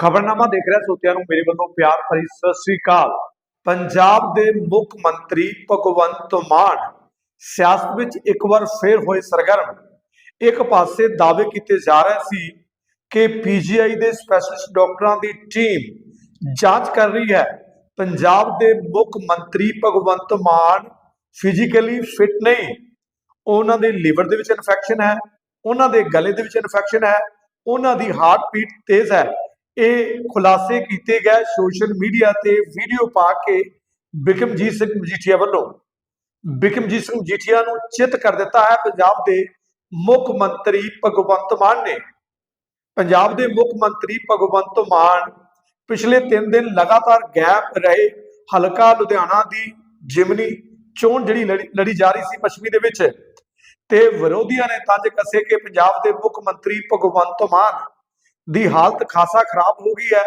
ਖਬਰਨਾਮਾ ਦੇਖ ਰਿਹਾ ਸੋਤਿਆਂ ਨੂੰ, ਮੇਰੇ ਵੱਲੋਂ ਪਿਆਰ ਭਰੀ ਸਤਿ ਸ੍ਰੀ ਅਕਾਲ। ਪੰਜਾਬ ਦੇ ਮੁੱਖ ਮੰਤਰੀ ਭਗਵੰਤ ਮਾਨ ਸਿਆਸਤ ਵਿੱਚ ਇੱਕ ਵਾਰ ਫੇਰ ਹੋਏ ਸਰਗਰਮ। ਇੱਕ ਪਾਸੇ ਦਾਅਵੇ ਕੀਤੇ ਜਾ ਰਹੇ ਸੀ ਕਿ ਪੀਜੀਆਈ ਦੇ ਸਪੈਸ਼ਲਿਸਟ ਡਾਕਟਰਾਂ ਦੀ ਟੀਮ ਜਾਂਚ ਕਰ ਰਹੀ ਹੈ। ਪੰਜਾਬ ਦੇ ਮੁੱਖ ਮੰਤਰੀ ਭਗਵੰਤ ਮਾਨ ਫਿਜ਼ੀਕਲੀ ਫਿਟ ਨਹੀਂ। ਉਹਨਾਂ ਦੇ ਲੀਵਰ ਦੇ ਵਿੱਚ ਇਨਫੈਕਸ਼ਨ ਹੈ, ਉਹਨਾਂ ਦੇ ਗਲੇ ਦੇ ਵਿੱਚ ਇਨਫੈਕਸ਼ਨ ਹੈ, ਉਹਨਾਂ ਦੀ ਹਾਰਟ ਬੀਟ ਤੇਜ਼ ਹੈ। ਇਹ ਖੁਲਾਸੇ ਕੀਤੇ ਗਏ ਸੋਸ਼ਲ ਮੀਡੀਆ ਤੇ ਵੀਡੀਓ ਪਾ ਕੇ ਬਿਕਮਜੀਤ ਸਿੰਘ ਮਜੀਠੀਆ ਵੱਲੋਂ। ਬਿਕਮਜੀਤ ਸਿੰਘ ਮਜੀਠੀਆ ਨੂੰ ਚਿੱਤ ਕਰ ਦਿੱਤਾ ਹੈ, ਪੰਜਾਬ ਦੇ ਮੁੱਖ ਮੰਤਰੀ ਭਗਵੰਤ ਮਾਨ ਨੇ। ਪੰਜਾਬ ਦੇ ਮੁੱਖ ਮੰਤਰੀ ਭਗਵੰਤ ਮਾਨ ਪਿਛਲੇ 3 ਦਿਨ ਲਗਾਤਾਰ ਗੈਪ ਰਹੇ ਹਲਕਾ ਲੁਧਿਆਣਾ ਦੀ ਜਿਮਨੀ ਚੋਣ ਜਿਹੜੀ ਲੜੀ ਲੜੀ ਜਾ ਰਹੀ ਸੀ ਪੱਛਮੀ ਦੇ ਵਿੱਚ ਤੇ ਵਿਰੋਧੀਆਂ ਨੇ ਤੰਜ ਕੱਸੇ ਕਿ ਪੰਜਾਬ ਦੇ ਮੁੱਖ ਮੰਤਰੀ ਭਗਵੰਤ ਮਾਨ ਦੀ ਹਾਲਤ ਖਾਸਾ ਖਰਾਬ ਹੋ ਗਈ ਹੈ,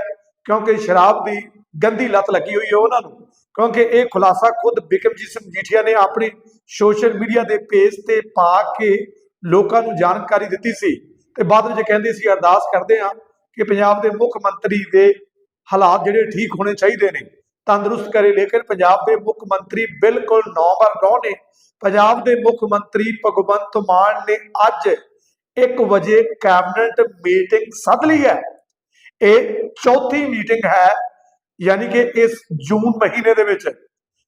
ਕਿਉਂਕਿ ਸ਼ਰਾਬ ਦੀ ਗੰਦੀ ਲਤ ਲੱਗੀ ਹੋਈ ਹੈ ਉਹਨਾਂ ਨੂੰ। ਕਿਉਂਕਿ ਇਹ ਖੁਲਾਸਾ ਖੁਦ ਬਿਕਮਜੀਤ ਸਿੰਘ ਜੀਠੀਆ ਨੇ ਆਪਣੇ ਸੋਸ਼ਲ ਮੀਡੀਆ ਦੇ ਪੇਜ ਤੇ ਪਾ ਕੇ ਲੋਕਾਂ ਨੂੰ ਜਾਣਕਾਰੀ ਦਿੱਤੀ ਸੀ ਤੇ ਬਾਅਦ ਵਿੱਚ ਕਹਿੰਦੇ ਸੀ, ਅਰਦਾਸ ਕਰਦੇ ਹਾਂ ਕਿ ਪੰਜਾਬ ਦੇ ਮੁੱਖ ਮੰਤਰੀ ਦੇ ਹਾਲਾਤ ਜਿਹੜੇ ਠੀਕ ਹੋਣੇ ਚਾਹੀਦੇ ਨੇ, ਤੰਦਰੁਸਤ ਕਰੇ। ਲੇਕਿਨ ਪੰਜਾਬ ਦੇ ਮੁੱਖ ਮੰਤਰੀ ਬਿਲਕੁਲ ਨੌ ਨੌਬਰ ਨੌ ਨੇ। ਪੰਜਾਬ ਦੇ ਮੁੱਖ ਮੰਤਰੀ ਭਗਵੰਤ ਮਾਨ ਨੇ ਅੱਜ 1 ਵਜੇ ਕੈਬਨਿਟ ਮੀਟਿੰਗ ਸੱਦ ਲਈ ਹੈ। ਇਹ ਚੌਥੀ ਮੀਟਿੰਗ ਹੈ, ਯਾਨੀ ਕਿ ਇਸ ਜੂਨ ਮਹੀਨੇ ਦੇ ਵਿੱਚ।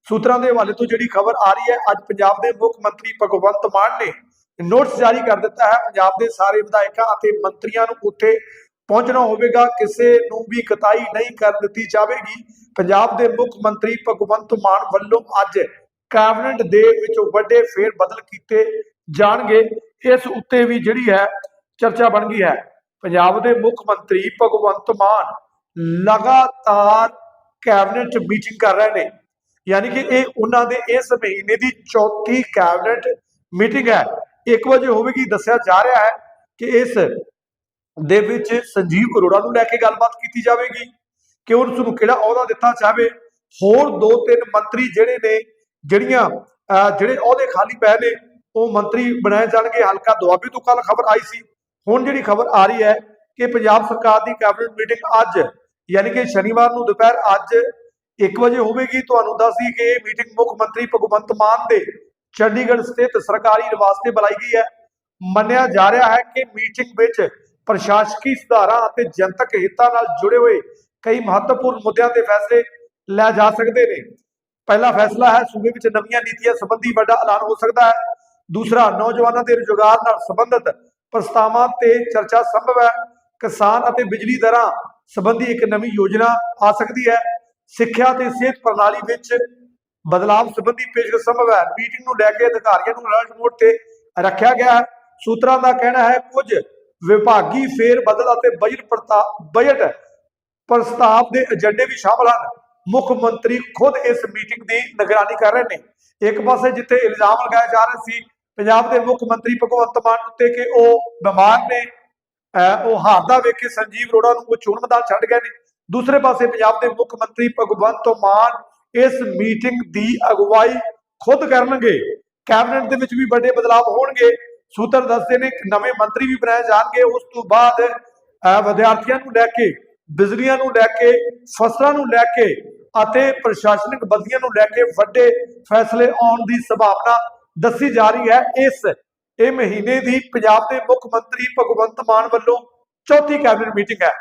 ਸੂਤਰਾਂ ਦੇ ਹਵਾਲੇ ਤੋਂ ਜਿਹੜੀ ਖਬਰ ਆ ਰਹੀ ਹੈ, ਅੱਜ ਪੰਜਾਬ ਦੇ ਮੁੱਖ ਮੰਤਰੀ ਭਗਵੰਤ ਮਾਨ ਨੇ ਨੋਟਿਸ ਜਾਰੀ ਕਰ ਦਿੱਤਾ ਹੈ, ਪੰਜਾਬ ਦੇ ਸਾਰੇ ਵਿਧਾਇਕਾਂ ਅਤੇ ਮੰਤਰੀਆਂ ਨੂੰ ਉੱਥੇ ਪਹੁੰਚਣਾ ਹੋਵੇਗਾ। ਕਿਸੇ ਨੂੰ ਵੀ ਕਤਾਈ ਨਹੀਂ ਕਰ ਦਿੱਤੀ ਜਾਵੇਗੀ। ਪੰਜਾਬ ਦੇ ਮੁੱਖ ਮੰਤਰੀ ਭਗਵੰਤ ਮਾਨ ਵੱਲੋਂ ਅੱਜ ਕੈਬਨਿਟ ਦੇ ਵਿੱਚ ਵੱਡੇ ਫੇਰ ਬਦਲ ਕੀਤੇ ਜਾਣਗੇ। ਇਸ ਉੱਤੇ ਵੀ ਜਿਹੜੀ ਹੈ ਚਰਚਾ ਬਣ ਗਈ ਹੈ। ਪੰਜਾਬ ਦੇ ਮੁੱਖ ਮੰਤਰੀ ਭਗਵੰਤ ਮਾਨ ਲਗਾਤਾਰ ਕੈਬਨਿਟ ਮੀਟਿੰਗ ਕਰ ਰਹੇ ਨੇ। ਯਾਨੀ ਕਿ ਇਹ ਉਹਨਾਂ ਦੇ ਇਸ ਮਹੀਨੇ ਦੀ ਚੌਥੀ ਕੈਬਨਿਟ ਮੀਟਿੰਗ ਹੈ। 1 ਵਜੇ ਹੋਵੇਗੀ ਦੱਸਿਆ ਜਾ ਰਿਹਾ ਹੈ ਕਿ ਇਸ ਦੇ ਵਿੱਚ ਸੰਜੀਵ ਅਰੋੜਾ ਨੂੰ ਲੈ ਕੇ ਗੱਲਬਾਤ ਕੀਤੀ ਜਾਵੇਗੀ ਕਿ ਉਸ ਨੂੰ ਕਿਹੜਾ ਅਹੁਦਾ ਦਿੱਤਾ ਜਾਵੇ। ਹੋਰ ਦੋ ਤਿੰਨ ਮੰਤਰੀ ਜਿਹੜੇ ਨੇ, ਜਿਹੜੀਆਂ, ਅਹ ਜਿਹੜੇ ਅਹੁਦੇ ਖਾਲੀ ਪਏ ਨੇ ਉਹ ਮੰਤਰੀ ਬਣਾਏ ਜਾਣਗੇ। ਹਲਕਾ ਦੁਆਬੀ ਤੋਂ ਕੱਲ ਖਬਰ ਆਈ ਸੀ। ਹੁਣ ਜਿਹੜੀ ਖਬਰ ਆ ਰਹੀ ਹੈ ਕਿ ਪੰਜਾਬ ਸਰਕਾਰ ਦੀ ਕੈਬਨਿਟ ਮੀਟਿੰਗ ਅੱਜ, ਯਾਨੀ ਕਿ ਸ਼ਨੀਵਾਰ ਨੂੰ ਦੁਪਹਿਰ ਅੱਜ 1 ਵਜੇ ਹੋਵੇਗੀ। ਤੁਹਾਨੂੰ ਦੱਸ ਦਈਏ ਕਿ ਇਹ ਮੀਟਿੰਗ ਮੁੱਖ ਮੰਤਰੀ ਭਗਵੰਤ ਮਾਨ ਦੇ ਚੰਡੀਗੜ੍ਹ ਸਥਿਤ ਸਰਕਾਰੀ ਨਿਵਾਸ ਤੇ ਬੁਲਾਈ ਗਈ ਹੈ। ਮੰਨਿਆ ਜਾ ਰਿਹਾ ਹੈ ਕਿ ਮੀਟਿੰਗ ਵਿੱਚ ਪ੍ਰਸ਼ਾਸਕੀ ਸੁਧਾਰਾਂ ਅਤੇ ਜਨਤਕ ਹਿੱਤਾਂ ਨਾਲ ਜੁੜੇ ਹੋਏ ਕਈ ਮਹੱਤਵਪੂਰਨ ਮੁੱਦਿਆਂ ਤੇ ਫੈਸਲੇ ਲੈ ਜਾ ਸਕਦੇ ਨੇ। ਪਹਿਲਾ ਫੈਸਲਾ ਹੈ, ਸੂਬੇ ਵਿੱਚ ਨਵੀਆਂ ਨੀਤੀਆਂ ਸੰਬੰਧੀ ਵੱਡਾ ਐਲਾਨ ਹੋ ਸਕਦਾ ਹੈ। ਦੂਸਰਾ, ਨੌਜਵਾਨਾਂ ਦੇ ਰੁਜ਼ਗਾਰ ਨਾਲ ਸੰਬੰਧਿਤ ਪ੍ਰਸਤਾਵਾਂ ਤੇ ਚਰਚਾ ਸੰਭਵ ਹੈ। ਕਿਸਾਨ ਅਤੇ ਬਿਜਲੀ ਦਰਾਂ ਸੰਬੰਧੀ ਇੱਕ ਨਵੀਂ ਯੋਜਨਾ ਆ ਸਕਦੀ ਹੈ। ਸਿੱਖਿਆ ਤੇ ਸਿਹਤ ਪ੍ਰਣਾਲੀ ਵਿੱਚ ਬਦਲਾਵ ਸੰਬੰਧੀ ਪੇਸ਼ਕਸ਼ ਸੰਭਵ ਹੈ। ਮੀਟਿੰਗ ਨੂੰ ਲੈ ਕੇ ਅਧਿਕਾਰੀਆਂ ਨੂੰ ਅਲਰਟ ਮੋਡ ਤੇ ਰੱਖਿਆ ਗਿਆ ਹੈ। ਸੂਤਰਾਂ ਦਾ ਕਹਿਣਾ ਹੈ, ਕੁਝ ਵਿਭਾਗੀ ਫੇਰ ਬਦਲ ਅਤੇ ਬਜਟ ਬਜਟ ਪ੍ਰਸਤਾਵ ਦੇ ਏਜੰਡੇ ਵੀ ਸ਼ਾਮਲ ਹਨ। ਮੁੱਖ ਮੰਤਰੀ ਖੁਦ ਇਸ ਮੀਟਿੰਗ ਦੀ ਨਿਗਰਾਨੀ ਕਰ ਰਹੇ ਨੇ। ਇੱਕ ਪਾਸੇ ਜਿੱਥੇ ਇਲਜ਼ਾਮ ਲਗਾਏ ਜਾ ਰਹੇ ਸੀ ਪੰਜਾਬ ਦੇ ਮੁੱਖ ਮੰਤਰੀ ਭਗਵੰਤ ਮਾਨ ਉੱਤੇ ਕਿ ਉਹ ਬਿਮਾਰ ਨੇ ਉਹ ਹਾਰਦਾ ਵੇਖ ਕੇ ਸੰਜੀਵ ਅਰੋੜਾ ਨੂੰ ਉਹ ਚੋਣ ਮੈਦਾਨ ਛੱਡ ਗਏ ਨੇ। ਦੂਸਰੇ ਪਾਸੇ ਪੰਜਾਬ ਦੇ ਮੁੱਖ ਮੰਤਰੀ ਭਗਵੰਤ ਮਾਨ ਇਸ ਮੀਟਿੰਗ ਦੀ ਅਗਵਾਈ ਖੁਦ ਕਰਨਗੇ। ਕੈਬਨਿਟ ਦੇ ਵਿੱਚ ਵੀ ਵੱਡੇ ਬਦਲਾਅ ਹੋਣਗੇ। ਸੂਤਰ ਦੱਸਦੇ ਨੇ ਕਿ ਨਵੇਂ ਮੰਤਰੀ ਵੀ ਬਣਾਏ ਜਾਣਗੇ। ਉਸ ਤੋਂ ਬਾਅਦ ਅਹ ਵਿਦਿਆਰਥੀਆਂ ਨੂੰ ਲੈ ਕੇ, ਬਿਜਲੀਆਂ ਨੂੰ ਲੈ ਕੇ, ਫਸਲਾਂ ਨੂੰ ਲੈ ਕੇ ਅਤੇ ਪ੍ਰਸ਼ਾਸਨਿਕ ਬਦਲੀਆਂ ਨੂੰ ਲੈ ਕੇ ਵੱਡੇ ਫੈਸਲੇ ਆਉਣ ਦੀ ਸੰਭਾਵਨਾ ਦੱਸੀ ਜਾ ਰਹੀ ਹੈ ਇਸ, ਇਹ ਮਹੀਨੇ ਦੀ ਪੰਜਾਬ ਦੇ ਮੁੱਖ ਮੰਤਰੀ ਭਗਵੰਤ ਮਾਨ ਵੱਲੋਂ ਚੌਥੀ ਕੈਬਨਿਟ ਮੀਟਿੰਗ ਹੈ।